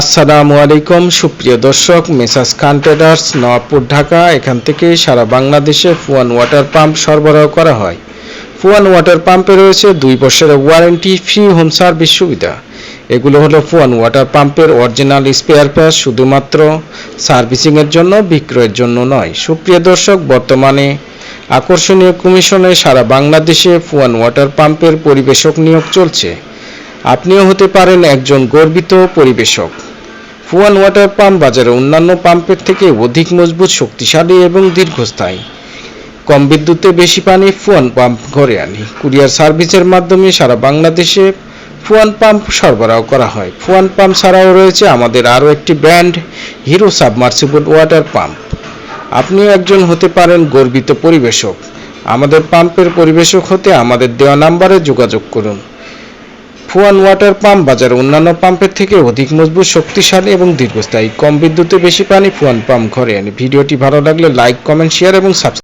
আসসালামু আলাইকুম, সুপ্রিয় দর্শক, মেসাস খান ট্রেডার্স ঢাকা। এখান থেকে সারা বাংলাদেশে ফুয়ান ওয়াটার পাম্প সরবরাহ করা হয়। ফুয়ান ওয়াটার পাম্পে রয়েছে দুই বছরের ওয়ারেন্টি, ফ্রি হোম সার্ভিস সুবিধা। এগুলো হলো ফুয়ান ওয়াটার পাম্পের অরিজিনাল স্পেয়ার পার্টস, শুধুমাত্র সার্ভিসিংয়ের জন্য, বিক্রয়ের জন্য নয়। সুপ্রিয় দর্শক, বর্তমানে আকর্ষণীয় কমিশনে সারা বাংলাদেশে ফুয়ান ওয়াটার পাম্পের পরিবেশক নিয়োগ চলছে। আপনিও হতে পারেন একজন গর্বিত পরিবেশক। ফুয়ান ওয়াটার পাম্প বাজারে অন্যান্য পাম্পের থেকে অধিক মজবুত, শক্তিশালী এবং দীর্ঘস্থায়ী। কম বিদ্যুতে বেশি পানি ফুয়ান পাম্প ঘরে আনি। কুরিয়ার সার্ভিসের মাধ্যমে সারা বাংলাদেশে ফুয়ান পাম্প সরবরাহ করা হয়। ফুয়ান পাম্প ছাড়াও রয়েছে আমাদের আরও একটি brand, Hero submersible water pump. আপনিও একজন হতে পারেন গর্বিত পরিবেশক। আমাদের পাম্পের পরিবেশক হতে আমাদের দেওয়া নাম্বারে যোগাযোগ করুন। ফুয়ান ওয়াটার পাম্প বাজার অন্যান্য পাম্পের থেকে অধিক মজবুত, শক্তিশালী এবং দীর্ঘস্থায়ী। কম বিদ্যুতে বেশি পানি ফুয়ান পাম্প ঘরে। আনে ভিডিওটি ভালো লাগলে লাইক, কমেন্ট, শেয়ার এবং সাবস্ক্রাইব